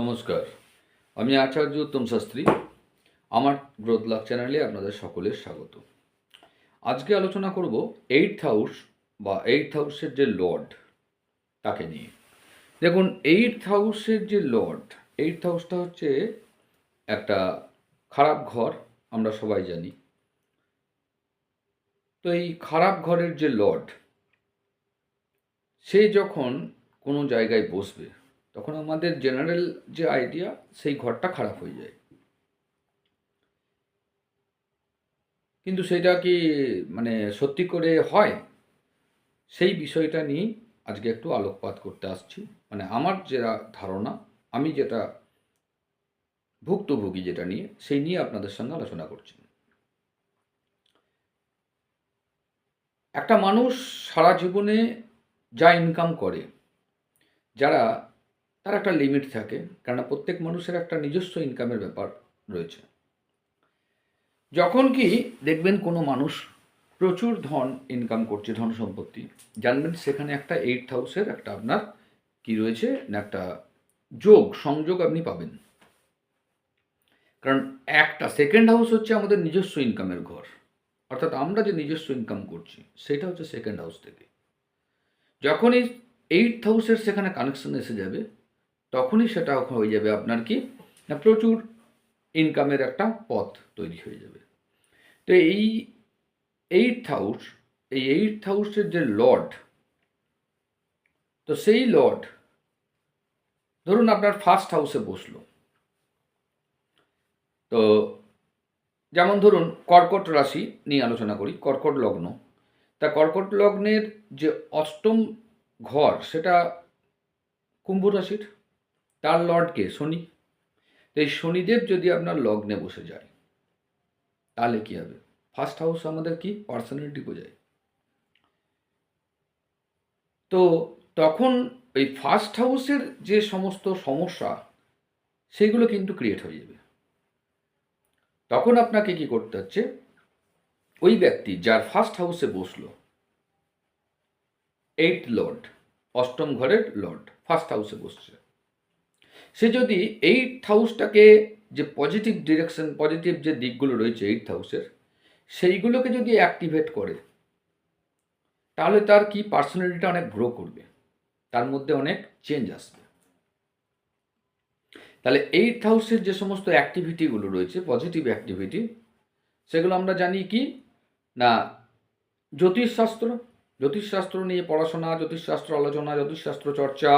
নমস্কার। আমি আচার্য উত্তম শাস্ত্রী। আমার গ্রোথ লাভ চ্যানেলে আপনাদের সকলের স্বাগত। আজকে আলোচনা করব এইট হাউস বা এইট হাউসের যে লর্ড তাকে নিয়ে। দেখুন এইট হাউসের যে লর্ড এইট হাউসটা হচ্ছে একটা খারাপ ঘর, আমরা সবাই জানি। তো এই খারাপ ঘরের যে লর্ড, সে যখন কোনো জায়গায় বসবে তখন আমাদের জেনারেল যে আইডিয়া সেই ঘরটা খারাপ হয়ে যায়। কিন্তু সেটা কি মানে সত্যি করে হয়? সেই বিষয়টা নিয়ে আজকে একটু আলোকপাত করতে আসছি। মানে আমার যেটা ধারণা, আমি যেটা ভুক্তভোগী যেটা নিয়ে, সেই নিয়ে আপনাদের সঙ্গে আলোচনা করছি। একটা মানুষ সারা জীবনে যা ইনকাম করে, যারা তার একটা লিমিট থাকে, কেননা প্রত্যেক মানুষের একটা নিজস্ব ইনকামের ব্যাপার রয়েছে। যখন কি দেখবেন কোনো মানুষ প্রচুর ধন ইনকাম করছে, ধন সম্পত্তি, জানবেন সেখানে একটা এইট হাউসের একটা আপনার কি রয়েছে, না একটা যোগ, সংযোগ আপনি পাবেন। কারণ একটা সেকেন্ড হাউস হচ্ছে আমাদের নিজস্ব ইনকামের ঘর। অর্থাৎ আমরা যে নিজস্ব ইনকাম করছি, সেটা হচ্ছে সেকেন্ড হাউস থেকে। যখনই এইট হাউসের সেখানে কানেকশন এসে যাবে তখনই সেটা হয়ে যাবে আপনার কি? না, প্রচুর ইনকামের একটা পথ তৈরি হয়ে যাবে। তো এই এইট হাউস এই এইট হাউসের যে লর্ড তো সেই লর্ড ধরুন আপনার ফার্স্ট হাউসে বসল। তো যেমন ধরুন কর্কট রাশি নিয়ে আলোচনা করি, কর্কট লগ্ন। তা কর্কট লগ্নের যে অষ্টম ঘর, সেটা কুম্ভ রাশির? তার লর্ডকে, শনি। তো এই শনিদেব যদি আপনার লগ্নে বসে যায়, তাহলে কি হবে? ফার্স্ট হাউস আমাদের কি? পার্সোনালিটি বোঝায়। তো তখন ওই ফার্স্ট হাউসের যে সমস্ত সমস্যা, সেগুলো কিন্তু ক্রিয়েট হয়ে যাবে। তখন আপনাকে কি করতে হচ্ছে? ওই ব্যক্তি যার ফার্স্ট হাউসে বসল এইট লর্ড অষ্টম ঘরের লর্ড ফার্স্ট হাউসে বসছে। সে যদি এইট হাউসটাকে যে পজিটিভ ডিরেকশন পজিটিভ যে দিকগুলো রয়েছে এইট হাউসের সেইগুলোকে যদি অ্যাক্টিভেট করে, তাহলে তার কি পার্সোনালিটিটা অনেক গ্রো করবে, তার মধ্যে অনেক চেঞ্জ আসবে। তাহলে এইট হাউসের যে সমস্ত অ্যাক্টিভিটিগুলো রয়েছে পজিটিভ অ্যাক্টিভিটি সেগুলো আমরা জানি কি? না, জ্যোতিষশাস্ত্র জ্যোতিষশাস্ত্র নিয়ে পড়াশোনা, জ্যোতিষশাস্ত্র আলোচনা, জ্যোতিষশাস্ত্র চর্চা,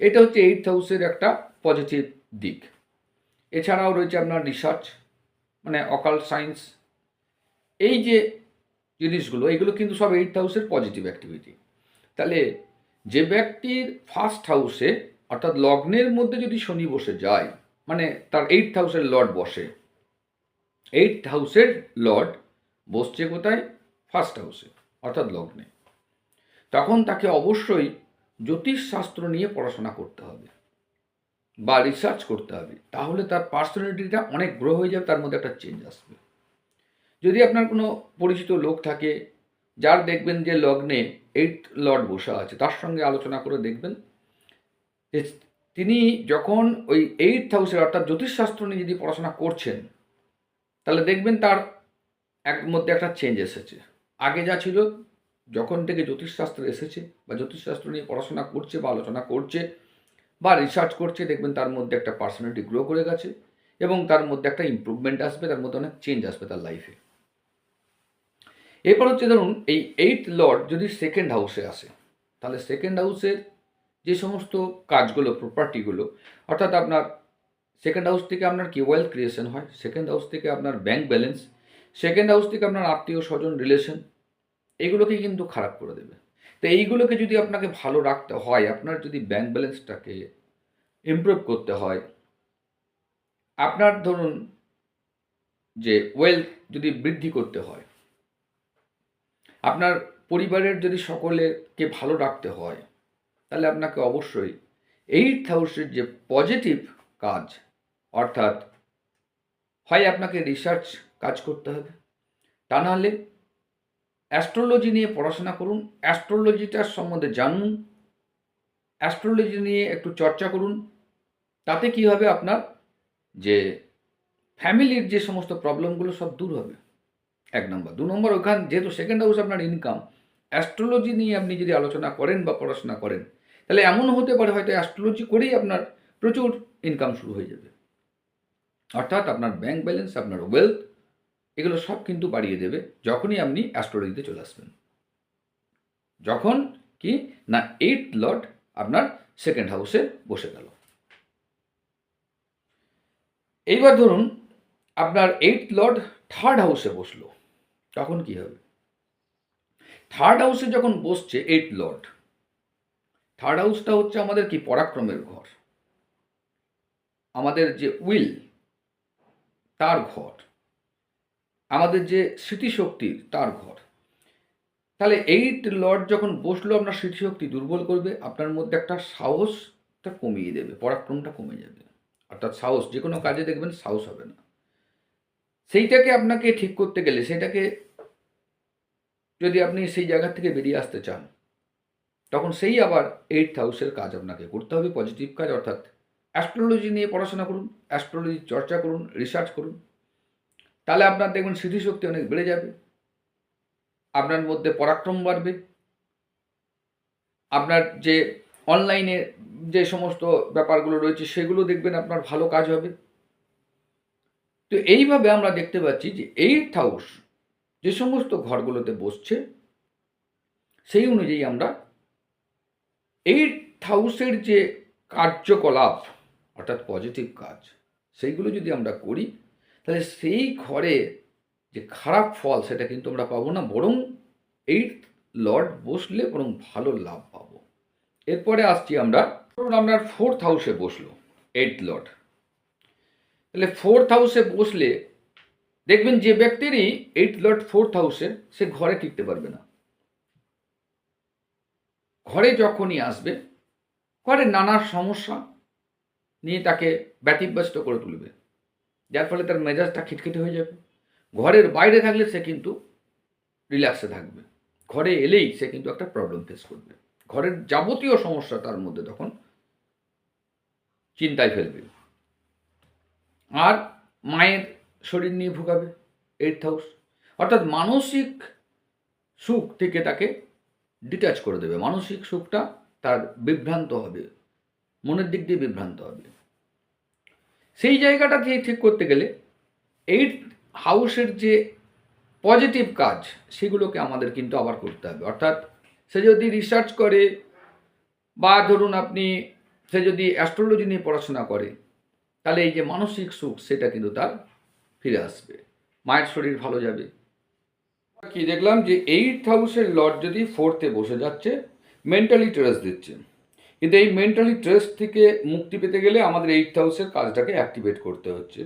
এটা হচ্ছে এইট হাউসের একটা পজিটিভ দিক। এছাড়াও রয়েছে আপনার রিসার্চ মানে অকাল সায়েন্স এই যে জিনিসগুলো, এগুলো কিন্তু সব এইট হাউসের পজিটিভ অ্যাক্টিভিটি তাহলে যে ব্যক্তির ফার্স্ট হাউসে অর্থাৎ লগ্নের মধ্যে যদি শনি বসে যায় মানে তার এইট হাউসের লর্ড বসে এইট হাউসের লর্ড বসছে কোথায়? ফার্স্ট হাউসে অর্থাৎ লগ্নে। তখন তাকে অবশ্যই জ্যোতিষশাস্ত্র নিয়ে পড়াশোনা করতে হবে। বা রিসার্চ করতে হবে, তাহলে তার পার্সোনালিটিটা অনেক গ্রো হয়ে যাবে, তার মধ্যে একটা চেঞ্জ আসবে। যদি আপনার কোনো পরিচিত লোক থাকে, যার দেখবেন যে লগ্নে এইট লর্ড বসা আছে, তার সঙ্গে আলোচনা করে দেখবেন, যে তিনি যখন ওই এইট হাউসের অর্থাৎ জ্যোতিষশাস্ত্র নিয়ে যদি পড়াশোনা করছেন, তাহলে দেখবেন তার এক মধ্যে একটা চেঞ্জ এসেছে। আগে যা ছিল, যখন থেকে জ্যোতিষশাস্ত্র এসেছে বা জ্যোতিষশাস্ত্র নিয়ে পড়াশোনা করছে বা আলোচনা করছে বা রিসার্চ করছে, দেখবেন তার মধ্যে একটা পার্সোনালিটি গ্রো করে গেছে এবং তার মধ্যে একটা ইম্প্রুভমেন্ট আসবে, তার মধ্যে অনেক চেঞ্জ আসবে তার লাইফে এরপর হচ্ছে ধরুন, এই এইট লর্ড যদি সেকেন্ড হাউসে আসে, তাহলে সেকেন্ড হাউসের যে সমস্ত কাজগুলো প্রপার্টিগুলো অর্থাৎ আপনার সেকেন্ড হাউস থেকে আপনার কি ওয়েলথ ক্রিয়েশন হয় সেকেন্ড হাউস থেকে আপনার ব্যাংক ব্যালেন্স সেকেন্ড হাউস থেকে আপনার আত্মীয় স্বজন রিলেশন এগুলোকে কিন্তু খারাপ করে দেবে। তো এইগুলোকে যদি আপনাকে ভালো রাখতে হয়, আপনার যদি ব্যাংক ব্যালেন্সটাকে ইমপ্রুভ করতে হয়, আপনার ধরুন যে ওয়েলথ যদি বৃদ্ধি করতে হয়, আপনার পরিবারের যদি সকলেকে ভালো রাখতে হয়, তাহলে আপনাকে অবশ্যই এইট হাউসের যে পজিটিভ কাজ, অর্থাৎ হয় আপনাকে রিসার্চ কাজ করতে হবে, তা নাহলে অ্যাস্ট্রোলজি নিয়ে পড়াশোনা করুন অ্যাস্ট্রোলজিটার সম্বন্ধে জানুন অ্যাস্ট্রোলজি নিয়ে একটু চর্চা করুন, তাতে কি হবে আপনার? যে ফ্যামিলির যে সমস্ত প্রবলেমগুলো সব দূর হবে। এক নম্বর। দু নম্বর, ওখান যেহেতু সেকেন্ড হাউস আপনার ইনকাম অ্যাস্ট্রোলজি নিয়ে আপনি যদি আলোচনা করেন বা পড়াশোনা করেন, তাহলে এমন হতে পারে হয়তো অ্যাস্ট্রোলজি করেই আপনার প্রচুর ইনকাম শুরু হয়ে যাবে। অর্থাৎ আপনার ব্যাংক ব্যালেন্স আপনার ওয়েলথ এগুলো সব কিন্তু বাড়িয়ে দেবে যখনই আপনি অ্যাস্ট্রোলজিতে চলে আসবেন। যখন কি না এইট লর্ড আপনার সেকেন্ড হাউসে বসে গেল। এইবার ধরুন আপনার এইট লর্ড থার্ড হাউসে বসল, তখন কি হবে? থার্ড হাউসে যখন বসছে এইট লর্ড থার্ড হাউসটা হচ্ছে আমাদের কি পরাক্রমের ঘর, আমাদের যে উইল তার ঘর। আমাদের যে স্মৃতিশক্তির তার ঘর। তাহলে এইট লর্ড যখন বসল আপনার স্মৃতিশক্তি দুর্বল করবে, আপনার মধ্যে একটা সাহসটা কমিয়ে দেবে, পরাক্রমটা কমে যাবে। অর্থাৎ সাহস, যে কোনো কাজে দেখবেন সাহস হবে না। সেইটাকে আপনাকে ঠিক করতে গেলে সেটাকে যদি আপনি সেই জায়গা থেকে বেরিয়ে আসতে চান, তখন সেই আবার এইট হাউসের কাজ আপনাকে করতে হবে পজিটিভ কাজ, অর্থাৎ অ্যাস্ট্রোলজি নিয়ে পড়াশোনা করুন অ্যাস্ট্রোলজি চর্চা করুন রিসার্চ করুন। তাহলে আপনার দেখবেন স্মৃতিশক্তি অনেক বেড়ে যাবে। আপনার মধ্যে পরাক্রম বাড়বে। আপনার যে অনলাইনে যে সমস্ত ব্যাপারগুলো রয়েছে, সেগুলো দেখবেন আপনার ভালো কাজ হবে। তো এইভাবে আমরা দেখতে পাচ্ছি যে এইট হাউস যে সমস্ত ঘরগুলোতে বসছে, সেই অনুযায়ী আমরা এইট হাউসের যে কার্যকলাপ, অর্থাৎ পজিটিভ কাজ, সেইগুলো যদি আমরা করি তাহলে সেই ঘরে যে খারাপ ফল সেটা কিন্তু আমরা পাবো না, বরং এইট লর্ড বসলে বরং ভালো লাভ পাবো। এরপরে আসছি আমরা, ধরুন আপনার ফোর্থ হাউসে বসল এইট লর্ড তাহলে ফোর্থ হাউসে বসলে দেখবেন যে ব্যক্তিরই এইট লর্ড ফোর্থ হাউসে সে ঘরে টিকতে পারবে না। ঘরে যখনই আসবে, ঘরে নানা সমস্যা নিয়ে তাকে ব্যতিব্যস্ত করে তুলবে। যার ফলে তার মেজাজটা খিটখিটে হয়ে যাবে। ঘরের বাইরে থাকলে সে কিন্তু রিল্যাক্সে থাকবে। ঘরে এলেই সে কিন্তু একটা প্রবলেম ফেস করবে। ঘরের যাবতীয় সমস্যা তার মধ্যে তখন চিন্তায় ফেলবে। আর মায়ের শরীর নিয়ে ভোগাবে এইট হাউস অর্থাৎ মানসিক সুখ থেকে তাকে ডিটাচ করে দেবে। মানসিক সুখটা তার বিভ্রান্ত হবে। মনের দিক দিয়ে বিভ্রান্ত হবে। সেই জায়গাটা দিয়ে ঠিক করতে গেলে এইট হাউসের যে পজিটিভ কাজ, সেগুলোকে আমাদের কিন্তু আবার করতে হবে। অর্থাৎ সে যদি রিসার্চ করে বা ধরুন আপনি সে যদি অ্যাস্ট্রোলজি নিয়ে পড়াশোনা করে, তাহলে এই যে মানসিক সুখ, সেটা কিন্তু তার ফিরে আসবে। মায়ের শরীর ভালো যাবে। কি দেখলাম যে এইট হাউসের লর্ড যদি ফোর্থে বসে যাচ্ছে মেন্টালি ট্রেস দিচ্ছে। কিন্তু এই মেন্টালি ট্রেস থেকে মুক্তি পেতে গেলে আমাদের এইট হাউসের কাজটাকে অ্যাক্টিভেট করতে হচ্ছে।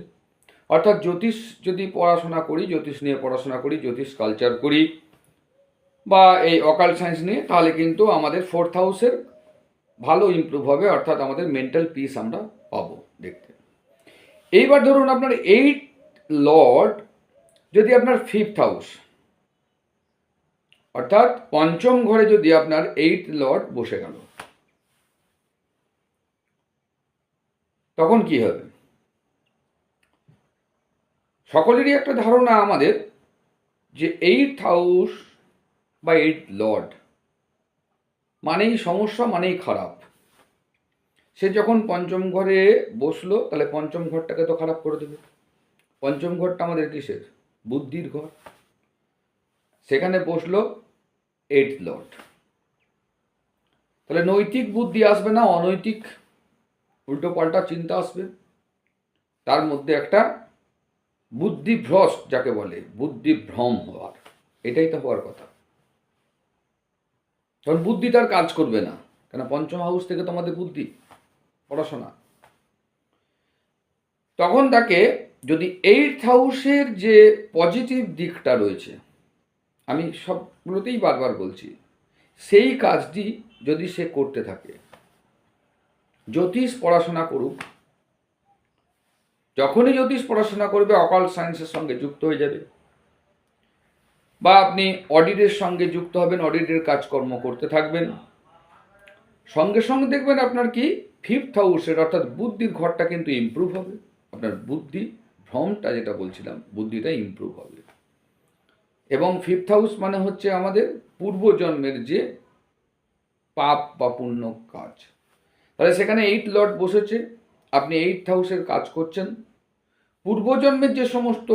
অর্থাৎ জ্যোতিষ যদি পড়াশোনা করি, জ্যোতিষ নিয়ে পড়াশোনা করি, জ্যোতিষ কালচার করি বা এই অকাল সায়েন্স নিয়ে, তাহলে কিন্তু আমাদের ফোর্থ হাউসের ভালো ইমপ্রুভ হবে, অর্থাৎ আমাদের মেন্টাল পিস আমরা পাবো দেখতে। এইবার ধরুন আপনার এইট লর্ড যদি আপনার ফিফথ হাউস অর্থাৎ পঞ্চম ঘরে যদি আপনার এইট লর্ড বসে গেল তখন কি হবে? সকলেরই একটা ধারণা আমাদের যে এইট হাউস বা এইট লর্ড মানেই সমস্যা, মানেই খারাপ। সে যখন পঞ্চম ঘরে বসল, তাহলে পঞ্চম ঘরটাকে তো খারাপ করে দেবে। পঞ্চম ঘরটা আমাদের কিসের? বুদ্ধির ঘর। সেখানে বসল এইট লর্ড তাহলে নৈতিক বুদ্ধি আসবে না, অনৈতিক উল্টো পাল্টা চিন্তা আসবে। তার মধ্যে একটা বুদ্ধিভ্রস যাকে বলে, বুদ্ধিভ্রম হওয়ার। এটাই তো হওয়ার কথা। তখন বুদ্ধি তার কাজ করবে না। কেন? পঞ্চম হাউস থেকে তোমাদের বুদ্ধি, পড়াশোনা। তখন তাকে যদি এইট হাউসের যে পজিটিভ দিকটা রয়েছে, আমি সবগুলোতেই বারবার বলছি, সেই কাজটি যদি সে করতে থাকে জ্যোতিষ পড়াশোনা করুক, যখনই জ্যোতিষ পড়াশোনা করবে অকাল সায়েন্সের সঙ্গে যুক্ত হয়ে যাবে। বা আপনি অডিটের সঙ্গে যুক্ত হবেন অডিটের কাজকর্ম করতে থাকবেন। সঙ্গে সঙ্গে দেখবেন আপনার কি? ফিফথ হাউসের অর্থাৎ বুদ্ধির ঘরটা কিন্তু ইমপ্রুভ হবে। আপনার বুদ্ধি, ভ্রমটা যেটা বলছিলাম, বুদ্ধিটা ইমপ্রুভ হবে। এবং ফিফথ হাউস মানে হচ্ছে আমাদের পূর্বজন্মের যে পাপ বা পুণ্য কাজ। তাহলে সেখানে এইট লর্ড বসেছে, আপনি এইট হাউসের কাজ করছেন। পূর্বজন্মের যে সমস্ত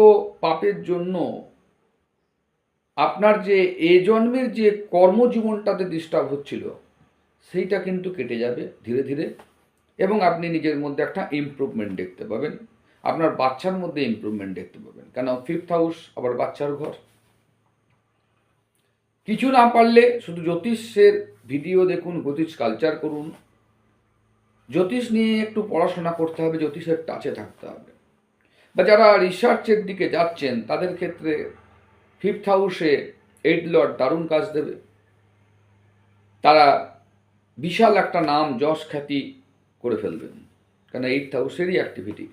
পাপের জন্য আপনার যে এ জন্মের যে কর্মজীবনটাতে ডিস্টার্ব হচ্ছিল, সেইটা কিন্তু কেটে যাবে ধীরে ধীরে এবং আপনি নিজের মধ্যে একটা ইমপ্রুভমেন্ট দেখতে পাবেন। আপনার বাচ্চার মধ্যে ইমপ্রুভমেন্ট দেখতে পাবেন। কেন? ফিফথ হাউস আবার বাচ্চার ঘর। কিছু না পারলে শুধু জ্যোতিষের ভিডিও দেখুন, জ্যোতিষ কালচার করুন। জ্যোতিষ নিয়ে একটু পড়াশোনা করতে হবে, জ্যোতিষের টাচে থাকতে হবে। বা যারা রিসার্চের দিকে যাচ্ছেন, তাদের ক্ষেত্রে ফিফথ হাউসে এইট লর্ড দারুণ কাজ দেবে। তারা বিশাল একটা নাম যশ খ্যাতি করে ফেলবেন কেন এইট হাউসেরই অ্যাক্টিভিটি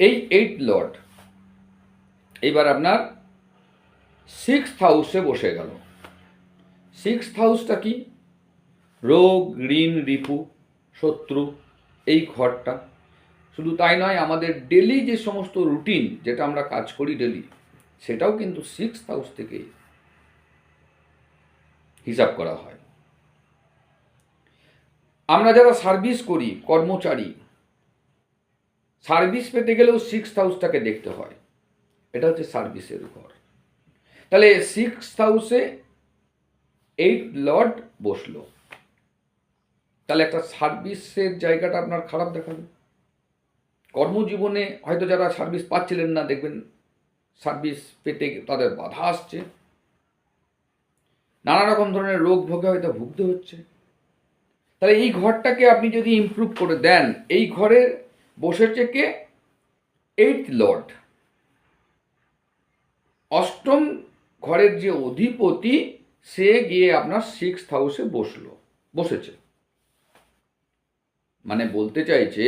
এই এইট লর্ড এইবার আপনার সিক্স হাউসে বসে গেল। সিক্স হাউসটা কি? রোগ, ঋণ, রিপু, শত্রু, এই ঘরটা। শুধু তাই নয়, আমাদের ডেলি যে সমস্ত রুটিন যেটা আমরা কাজ করি ডেলি সেটাও কিন্তু সিক্স হাউস থেকে হিসাব করা হয়। আমরা যারা সার্ভিস করি, কর্মচারী সার্ভিস পেতে গেলেও সিক্স হাউসটাকে দেখতে হয়। এটা হচ্ছে সার্ভিসের ঘর। তাহলে সিক্স হাউসে এইট লর্ড বসল। তাহলে একটা সার্ভিসের জায়গাটা আপনার খারাপ দেখাবে। কর্মজীবনে হয়তো যারা সার্ভিস পাচ্ছিলেন না, দেখবেন সার্ভিস পেতে তাদের বাধা আসছে। নানা রকম ধরনের রোগ ভোগে হয়তো ভুগতে হচ্ছে। তাহলে এই ঘরটাকে আপনি যদি ইমপ্রুভ করে দেন, এই ঘরে বসেছে কে এইট লর্ড অষ্টম ঘরের যে অধিপতি, সে গিয়ে আপনার সিক্স হাউসে বসল, বসেছে। মানে বলতে চাইছে,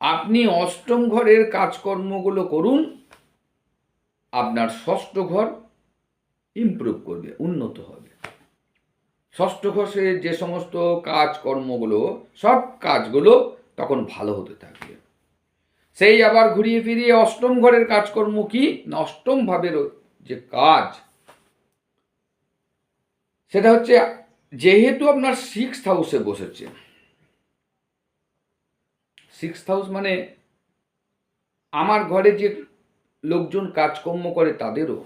আপনি অষ্টম ঘরের কাজকর্মগুলো করুন, আপনার ষষ্ঠ ঘর ইমপ্রুভ করবে, উন্নত হবে। ষষ্ঠ ঘরে যে সমস্ত কাজকর্মগুলো, সব কাজগুলো তখন ভালো হতে থাকবে। সেই আবার ঘুরিয়ে ফিরিয়ে অষ্টম ঘরের কাজকর্ম কি? না, অষ্টম ভাবের যে কাজ, সেটা হচ্ছে যেহেতু আপনার সিক্স হাউসে বসেছে সিক্স হাউস মানে আমার ঘরে যে লোকজন কাজকর্ম করে তাদেরও।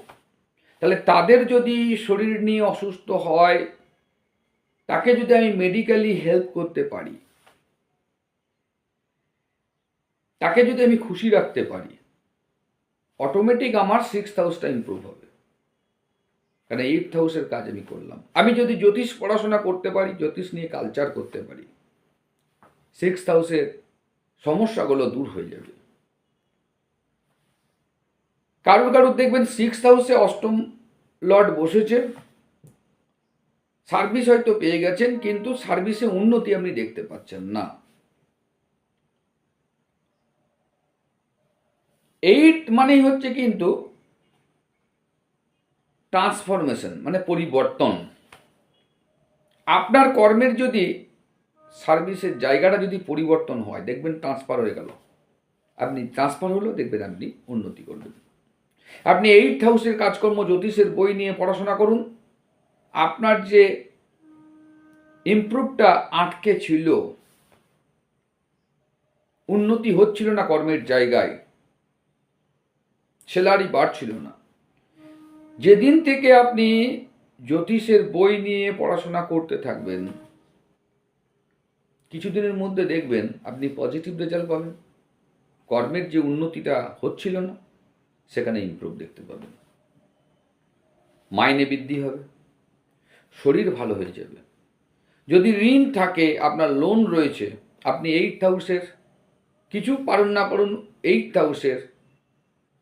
তাহলে তাদের যদি শরীর নিয়ে অসুস্থ হয়, তাকে যদি আমি মেডিকেলি হেল্প করতে পারি, তাকে যদি আমি খুশি রাখতে পারি অটোমেটিক আমার সিক্স হাউসটা ইম্প্রুভ হবে। কারণ এইট হাউসের কাজ আমি করলাম। আমি যদি জ্যোতিষ পড়াশোনা করতে পারি, জ্যোতিষ নিয়ে কালচার করতে পারি সিক্স হাউসের সমস্যাগুলো দূর হয়ে যাবে। কারুর কারুর দেখবেন সিক্স হাউসে অষ্টম লর্ড বসেছে সার্ভিস হয়তো পেয়ে গেছেন, কিন্তু সার্ভিসে উন্নতি আপনি দেখতে পাচ্ছেন না। এইট মানেই হচ্ছে কিন্তু ট্রান্সফরমেশন মানে পরিবর্তন। আপনার কর্মের যদি সার্ভিসের জায়গাটা যদি পরিবর্তন হয়, দেখবেন ট্রান্সফার হয়ে গেল। আপনি ট্রান্সফার হলেও দেখবেন আপনি উন্নতি করবেন। আপনি এইট হাউসের কাজকর্ম, জ্যোতিষের বই নিয়ে পড়াশোনা করুন। আপনার যে ইমপ্রুভটা আটকে ছিল, উন্নতি হচ্ছিল না কর্মের জায়গায় সেলারি বাড়ছিল না। যেদিন থেকে আপনি জ্যোতিষের বই নিয়ে পড়াশোনা করতে থাকবেন কিছুদিনের মধ্যে দেখবেন আপনি পজিটিভ রেজাল্ট পাবেন। কর্মের যে উন্নতিটা হচ্ছিল না, সেখানে ইমপ্রুভ দেখতে পাবেন। মাইনে বৃদ্ধি হবে। শরীর ভালো হয়ে যাবে। যদি ঋণ থাকে, আপনার লোন রয়েছে, আপনি এইট হাউসের কিছু পারুন না পারুন এইট হাউসের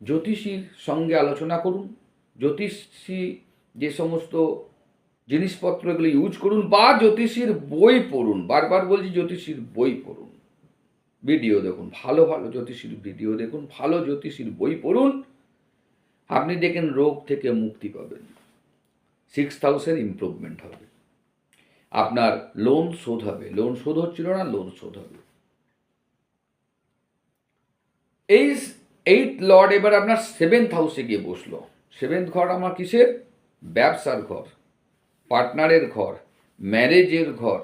জ্যোতিষীর সঙ্গে আলোচনা করুন। জ্যোতিষী যে সমস্ত জিনিসপত্র এগুলো ইউজ করুন বা জ্যোতিষীর বই পড়ুন। বারবার বলছি জ্যোতিষীর বই পড়ুন। ভিডিও দেখুন, ভালো ভালো জ্যোতিষীর ভিডিও দেখুন, ভালো জ্যোতিষীর বই পড়ুন। আপনি দেখেন রোগ থেকে মুক্তি পাবেন। সিক্স হাউসের ইম্প্রুভমেন্ট হবে। আপনার লোন শোধ হবে। লোন শোধ হচ্ছিল না লোন শোধ হবে। এই এইট লর্ড এবার আপনার সেভেন্থ হাউসে গিয়ে বসল। সেভেন্থ ঘর আমার কিসের? ব্যবসার ঘর। পার্টনারের ঘর, ম্যারেজের ঘর।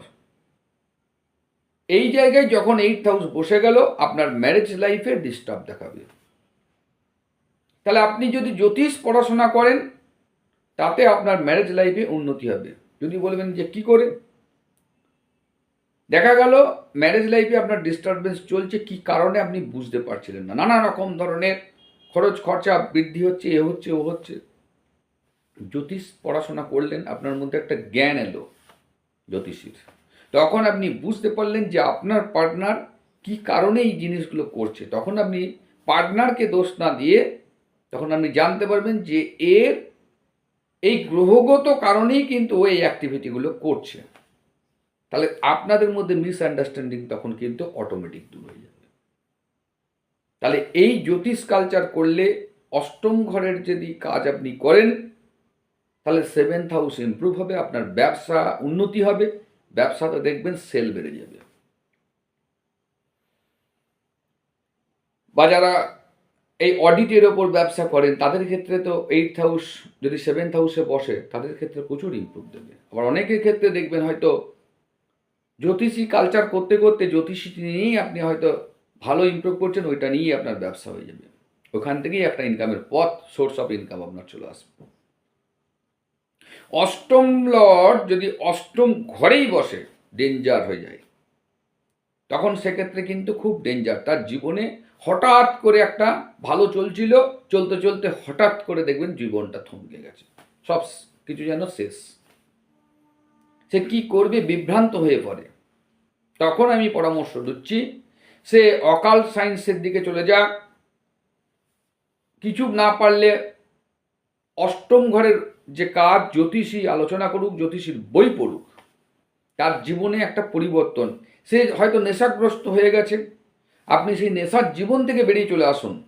এই জায়গায় যখন এইট হাউস বসে গেল, আপনার ম্যারেজ লাইফে ডিস্টার্ব দেখাবে। তাহলে আপনি যদি জ্যোতিষ পড়াশোনা করেন, তাতে আপনার ম্যারেজ লাইফে উন্নতি হবে। যদি বলবেন যে, কি করে? দেখা গেল ম্যারেজ লাইফে আপনার ডিস্টারবেন্স চলছে, কি কারণে আপনি বুঝতে পারছিলেন না? নানা রকম ধরনের খরচ খরচা বৃদ্ধি হচ্ছে, এ হচ্ছে, ও হচ্ছে। জ্যোতিষ পড়াশোনা করলেন, আপনার মধ্যে একটা জ্ঞান এলো জ্যোতিষীর। তখন আপনি বুঝতে পারলেন যে আপনার পার্টনার কি কারণে এই জিনিসগুলো করছে। তখন আপনি পার্টনারকে দোষ না দিয়ে তখন আপনি জানতে পারবেন যে এর এই গ্রহগত কারণেই কিন্তু ও এই অ্যাক্টিভিটিগুলো করছে। তাহলে আপনাদের মধ্যে মিসআন্ডারস্ট্যান্ডিং তখন কিন্তু অটোমেটিক দূর হয়ে যাবে। তাহলে এই জ্যোতিষ কালচার করলে অষ্টম ঘরের যদি কাজ আপনি করেন তাহলে সেভেন্থ হাউস ইমপ্রুভ হবে, আপনার ব্যবসা উন্নতি হবে ব্যবসাতে দেখবেন সেল বেড়ে যাবে। বা যারা এই অডিটের ওপর ব্যবসা করেন, তাদের ক্ষেত্রে তো এইট হাউস যদি সেভেন্থ হাউসে বসে, তাদের ক্ষেত্রে প্রচুর ইমপ্রুভ দেবে। আবার অনেকের ক্ষেত্রে দেখবেন হয়তো জ্যোতিষী কালচার করতে করতে জ্যোতিষী নিয়েই আপনি হয়তো ভালো ইমপ্রুভ করছেন, ওইটা নিয়েই আপনার ব্যবসা হয়ে যাবে। ওখান থেকেই একটা ইনকামের পথ সোর্স অফ ইনকাম আপনার চলে আসবে। অষ্টম লর্ড যদি অষ্টম ঘরেই বসে ডেঞ্জার হয়ে যায়। তখন সেক্ষেত্রে কিন্তু খুব ডেঞ্জার তার জীবনে হঠাৎ করে একটা ভালো চলছিল, চলতে চলতে হঠাৎ করে দেখবেন জীবনটা থমকে গেছে। সব কিছু যেন শেষ। সে কি করবে? বিভ্রান্ত হয়ে পড়ে। তখন আমি পরামর্শ দিচ্ছি, সে অকাল সায়েন্সের দিকে চলে যাক। কিছু না পারলে অষ্টম ঘরের যে কাজ জ্যোতিষী আলোচনা করুক, জ্যোতিষীর বই পড়ুক, তার জীবনে একটা পরিবর্তন। সে হয়তো নেশাগ্রস্ত হয়ে গেছে। আপনি সেই নেশার জীবন থেকে বেরিয়ে চলে আসুন।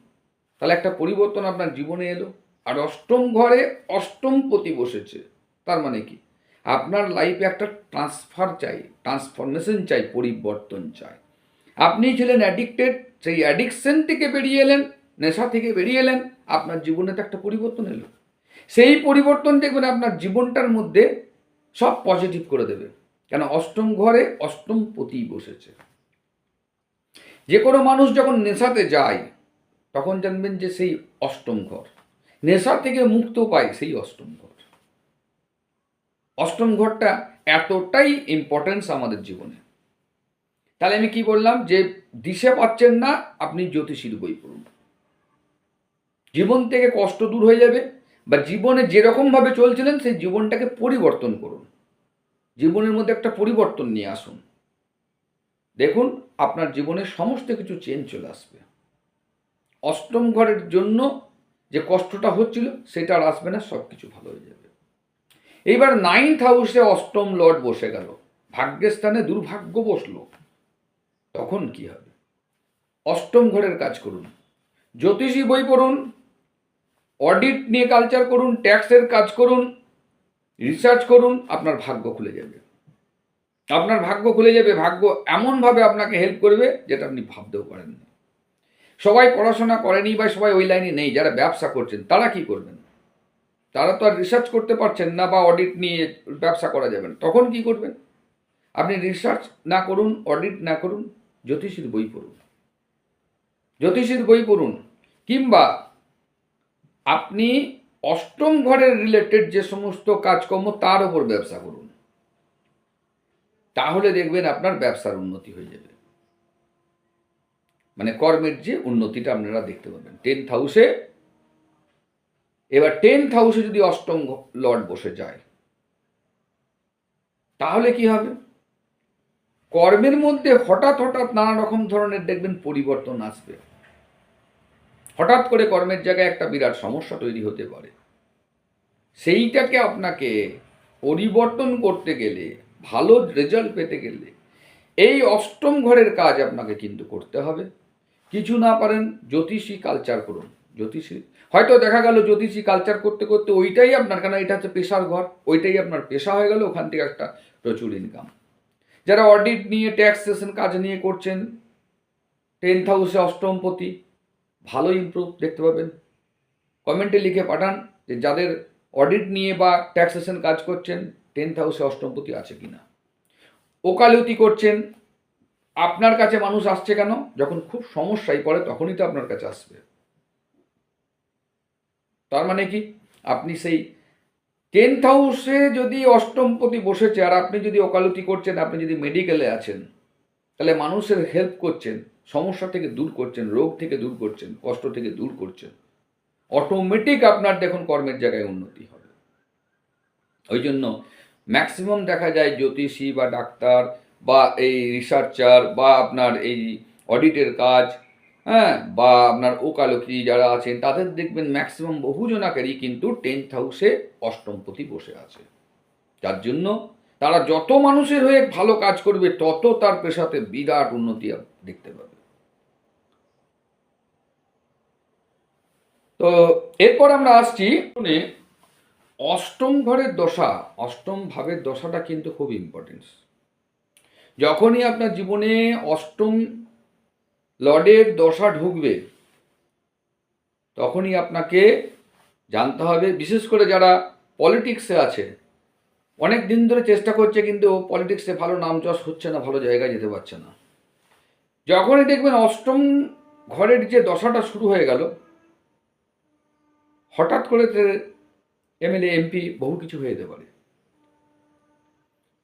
তাহলে একটা পরিবর্তন আপনার জীবনে এলো। আর অষ্টম ঘরে অষ্টম পতি বসেছে। তার মানে কি? আপনার লাইফে একটা ট্রান্সফার চাই ট্রান্সফরমেশন চাই, পরিবর্তন চাই। আপনি ছিলেন অ্যাডিক্টেড সেই অ্যাডিকশন থেকে বেরিয়ে এলেন, নেশা থেকে বেরিয়ে এলেন, আপনার জীবনে তো একটা পরিবর্তন এলো। সেই পরিবর্তন দেখবেন আপনার জীবনটার মধ্যে সব পজিটিভ করে দেবে। কেন? অষ্টম ঘরে অষ্টম পতি বসেছে। যে কোনো মানুষ যখন নেশাতে যায়, তখন জানবেন যে সেই অষ্টম ঘর। নেশা থেকে মুক্ত পায় সেই অষ্টম ঘর। অষ্টম ঘরটা এতটাই ইম্পর্টেন্স আমাদের জীবনে। তাহলে আমি কি বললাম? যে দিশে পাচ্ছেন না, আপনি জ্যোতিষীর বই পড়ুন। জীবন থেকে কষ্ট দূর হয়ে যাবে। বা জীবনে যেরকমভাবে চলছিলেন, সেই জীবনটাকে পরিবর্তন করুন। জীবনের মধ্যে একটা পরিবর্তন নিয়ে আসুন। দেখুন, আপনার জীবনে সমস্ত কিছু চেঞ্জ চলে আসবে। অষ্টম ঘরের জন্য যে কষ্টটা হচ্ছিল, সেটা আর আসবে না সব কিছু ভালো হয়ে যাবে। এইবার নাইন্থ হাউসে অষ্টম লর্ড বসে গেল। ভাগ্যের স্থানে দুর্ভাগ্য বসল। তখন কি হবে? অষ্টম ঘরের কাজ করুন। জ্যোতিষী বই পড়ুন অডিট নিয়ে কালচার করুন ট্যাক্সের কাজ করুন রিসার্চ করুন, আপনার ভাগ্য খুলে যাবে। আপনার ভাগ্য খুলে যাবে, ভাগ্য এমনভাবে আপনাকে হেল্প করবে যেটা আপনি ভাবতেও পারেন না। সবাই পড়াশোনা করেনি বা সবাই ওই লাইনে নেই, যারা ব্যবসা করছেন, তারা কি করবেন? তারা তো আর রিসার্চ করতে পারছেন না বা অডিট নিয়ে ব্যবসা করা যাবে না। তখন কি করবেন? আপনি রিসার্চ না করুন অডিট না করুন, জ্যোতিষীর বই পড়ুন। জ্যোতিষীর বই পড়ুন, কিংবা আপনি অষ্টম ঘরের রিলেটেড যে সমস্ত কাজকর্ম, তার ওপর ব্যবসা করুন। তাহলে দেখবেন আপনার ব্যবসার উন্নতি হয়ে যাবে। মানে কর্মের যে উন্নতিটা আপনারা দেখতে পাবেন। টেন্থ হাউসে এবার টেন্থ হাউসে যদি অষ্টম লর্ড বসে যায়, তাহলে কি হবে? কর্মের মধ্যে হঠাৎ হঠাৎ নানা রকম ধরনের দেখবেন পরিবর্তন আসবে। হঠাৎ করে কর্মের জায়গায় একটা বিরাট সমস্যা তৈরি হতে পারে। সেইটাকে আপনাকে পরিবর্তন করতে গেলে, ভালো রেজাল্ট পেতে গেলে এই অষ্টম ঘরের কাজ আপনাকে কিন্তু করতে হবে। কিছু না পারেন জ্যোতিষী কালচার করুন। জ্যোতিষী? হয়তো দেখা গেল জ্যোতিষী কালচার করতে করতে ওইটাই আপনার কেন এটা হচ্ছে পেশার ঘর, ওইটাই আপনার পেশা হয়ে গেল, ওখান থেকে একটা প্রচুর ইনকাম যারা অডিট নিয়ে ট্যাক্সেশন কাজ নিয়ে করছেন টেন্থ হাউসে অষ্টমপতি ভালো ইম্প্রুভ দেখতে পাবেন। কমেন্টে লিখে পাঠান যে যাদের অডিট নিয়ে বা ট্যাক্সেশন কাজ করছেন টেন্থ হাউসে অষ্টমপতি আছে কি না ওকালতি করছেন, আপনার কাছে মানুষ আসছে কেন? যখন খুব সমস্যায় পড়ে তখনই তো আপনার কাছে আসবে। তার মানে কি? আপনি সেই টেন্থ হাউসে যদি অষ্টমপতি বসেছে আর আপনি যদি ওকালতি করছেন, আপনি যদি মেডিকেলে আছেন তাহলে মানুষের হেল্প করছেন, সমস্যা থেকে দূর করছেন, রোগ থেকে দূর করছেন, কষ্ট থেকে দূর করছেন। অটোমেটিক আপনার দেখুন কর্মের জায়গায় উন্নতি হবে। ওই জন্য ম্যাক্সিমাম দেখা যায় জ্যোতিষী বা ডাক্তার বা এই রিসার্চার বা আপনার এই অডিটের কাজ হ্যাঁ বা আপনার ওকালতি যারা আছেন, তাদের দেখবেন ম্যাক্সিমাম বহুজনাকারই কিন্তু টেন্থ হাউসে অষ্টমপতি বসে আছে। যার জন্য তারা যত মানুষের হয়ে ভালো কাজ করবে, তত তার পেশাতে বিরাট উন্নতি দেখতে পাবে। তো এরপর আমরা আসছি অষ্টম ঘরের দশা, অষ্টম ভাবের দশাটা কিন্তু খুব ইম্পর্টেন্স যখনই আপনার জীবনে অষ্টম লর্ডের দশা ঢুকবে, তখনই আপনাকে জানতে হবে, বিশেষ করে যারা পলিটিক্সে আছে অনেক দিন ধরে চেষ্টা করছে কিন্তু পলিটিক্সে ভালো নাম যশ হচ্ছে না, ভালো জায়গায় যেতে পারছে না। যখনই দেখবেন অষ্টম ঘরের যে দশাটা শুরু হয়ে গেল, হঠাৎ করে এমএলএ, এমপি বহু কিছু হয়ে যেতে পারে।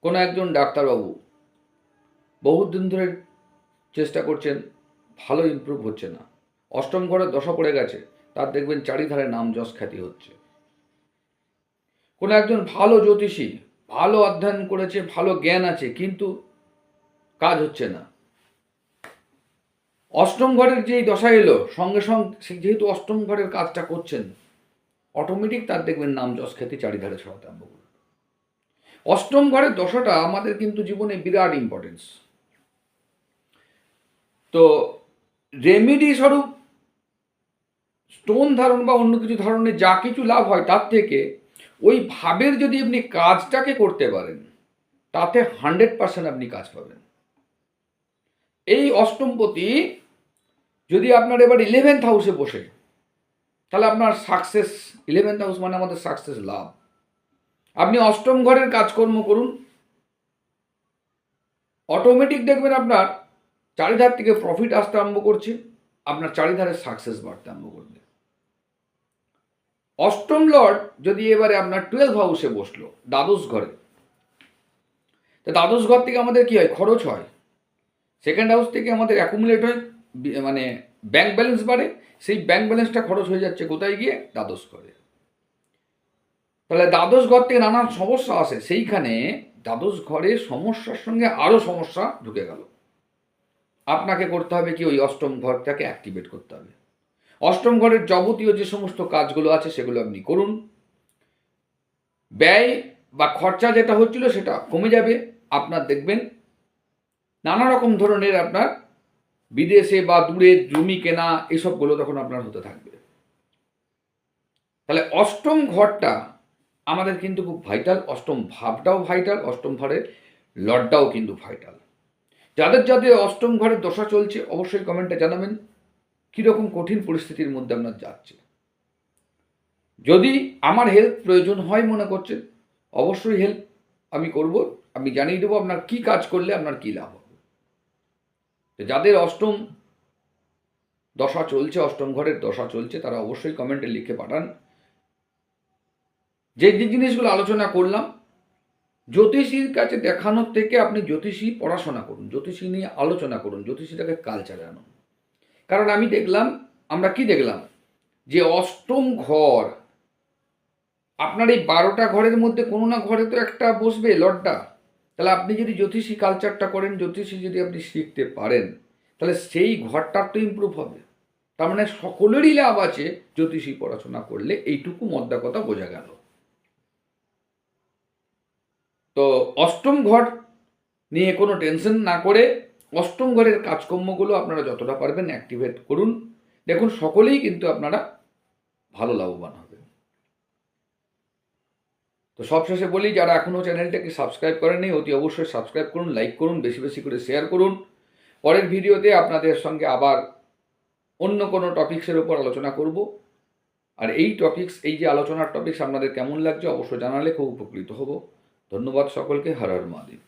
কোনো একজন ডাক্তারবাবু বহুত দিন ধরে চেষ্টা করছেন, ভালো ইমপ্রুভ হচ্ছে না। অষ্টম ঘরে দশা পড়ে গেছে, তার দেখবেন চারিধারে নাম যশ খ্যাতি হচ্ছে। কোনো একজন ভালো জ্যোতিষী ভালো অধ্যয়ন করেছে, ভালো জ্ঞান আছে, কিন্তু কাজ হচ্ছে না। অষ্টম ঘরের যেই দশা এলো, সঙ্গে সঙ্গে যেহেতু অষ্টম ঘরের কাজটা করছেন অটোমেটিক তার দেখবেন নাম যশ খ্যাতি চারিধারে ছড়াতে আরম্ভ করবে অষ্টম ঘরের দশাটা আমাদের কিন্তু জীবনে বিরাট ইম্পর্টেন্স তো রেমিডি স্বরূপ স্টোন ধারণ বা অন্য কিছু ধরনের যা কিছু লাভ হয়, তার থেকে ওই ভাবের যদি আপনি কাজটাকে করতে পারেন, তাতে হান্ড্রেড পার্সেন্ট আপনি কাজ পাবেন। এই অষ্টমপতি যদি আপনার এবার ইলেভেন্থ হাউসে বসে, তাহলে আপনার সাকসেস ইলেভেন্থ হাউস মানে আমাদের সাকসেস লাভ। আপনি অষ্টম ঘরের কাজকর্ম করুন অটোমেটিক দেখবেন আপনার চারিধার থেকে প্রফিট আসতে আরম্ভ করছে, আপনার চারিধারে সাকসেস বাড়তে আরম্ভ করবে। অষ্টম লর্ড যদি এবারে আপনার টুয়েলভ হাউসে বসল, দ্বাদশ ঘরে, তো দ্বাদশ ঘর থেকে আমাদের কি হয়? খরচ হয়। সেকেন্ড হাউস থেকে আমাদের অ্যাকুমুলেট হয় মানে ব্যাংক ব্যালেন্স বাড়ে, সেই ব্যাংক ব্যালেন্সটা খরচ হয়ে যাচ্ছে কোথায় গিয়ে? দ্বাদশ ঘরে। তাহলে দ্বাদশ ঘর থেকে নানান সমস্যা আসে, সেইখানে দ্বাদশ ঘরে সমস্যার সঙ্গে আরও সমস্যা ঢুকে গেল। আপনাকে করতে হবে কি? ওই অষ্টম ঘরটাকে অ্যাক্টিভেট করতে হবে। অষ্টম ঘরের যাবতীয় যে সমস্ত কাজগুলো আছে সেগুলো আপনি করুন। ব্যয় বা খরচা যেটা হচ্ছিল সেটা কমে যাবে। আপনার দেখবেন নানা রকম ধরনের আপনার বিদেশে বা দূরে জমি কেনা এসবগুলো তখন আপনার হতে থাকবে। তাহলে অষ্টম ঘরটা আমাদের কিন্তু খুব ভাইটাল অষ্টম ভাবটাও ভাইটাল অষ্টম ঘরের লডটাও কিন্তু ভাইটাল যাদের যাদের অষ্টম ঘরের দশা চলছে, অবশ্যই কমেন্টে জানাবেন। কীরকম কঠিন পরিস্থিতির মধ্যে আপনার যাচ্ছে? যদি আমার হেল্প প্রয়োজন হয় মনে করছেন, অবশ্যই হেল্প আমি করব, আমি জানিয়ে দেবো আপনার কি কাজ করলে আপনার কী লাভ হবে। যাদের অষ্টম দশা চলছে, অষ্টম ঘরের দশা চলছে, তারা অবশ্যই কমেন্টে লিখে পাঠান। যে যে জিনিসগুলো আলোচনা করলাম, জ্যোতিষীর কাছে দেখানোর থেকে আপনি জ্যোতিষী পড়াশোনা করুন, জ্যোতিষী নিয়ে আলোচনা করুন, জ্যোতিষীটাকে কালচারে আনুন। কারণ আমি দেখলাম, আমরা কি দেখলাম? যে অষ্টম ঘর। আপনার এই বারোটা ঘরের মধ্যে কোনো না ঘরে তো একটা বসবে লড্ডা তাহলে আপনি যদি জ্যোতিষী কালচারটা করেন, জ্যোতিষী যদি আপনি শিখতে পারেন, তাহলে সেই ঘরটার তো ইম্প্রুভ হবে। তার মানে সকলেরই লাভ আছে জ্যোতিষী পড়াশোনা করলে, এইটুকু মদ্দা কথা বোঝা গেল। তো অষ্টম ঘর নিয়ে কোনো টেনশন না করে অষ্টম ঘরের কাজকর্মগুলো আপনারা যতটা পারবেন অ্যাক্টিভেট করুন। দেখুন, সকলেই কিন্তু আপনারা ভালো লাভবান হবেন তো সবশেষে বলি, যারা এখনও চ্যানেলটাকে সাবস্ক্রাইব করেনি অতি অবশ্যই সাবস্ক্রাইব করুন লাইক করুন, বেশি বেশি করে শেয়ার করুন। পরের ভিডিওতে আপনাদের সঙ্গে আবার অন্য কোনো টপিক্সের উপর আলোচনা করব। আর এই টপিক্স এই যে আলোচনার টপিক্স আপনাদের কেমন লাগছে, অবশ্যই জানালে খুব উপকৃত হব। ধন্যবাদ সকলকে, হর হর মহাদেব।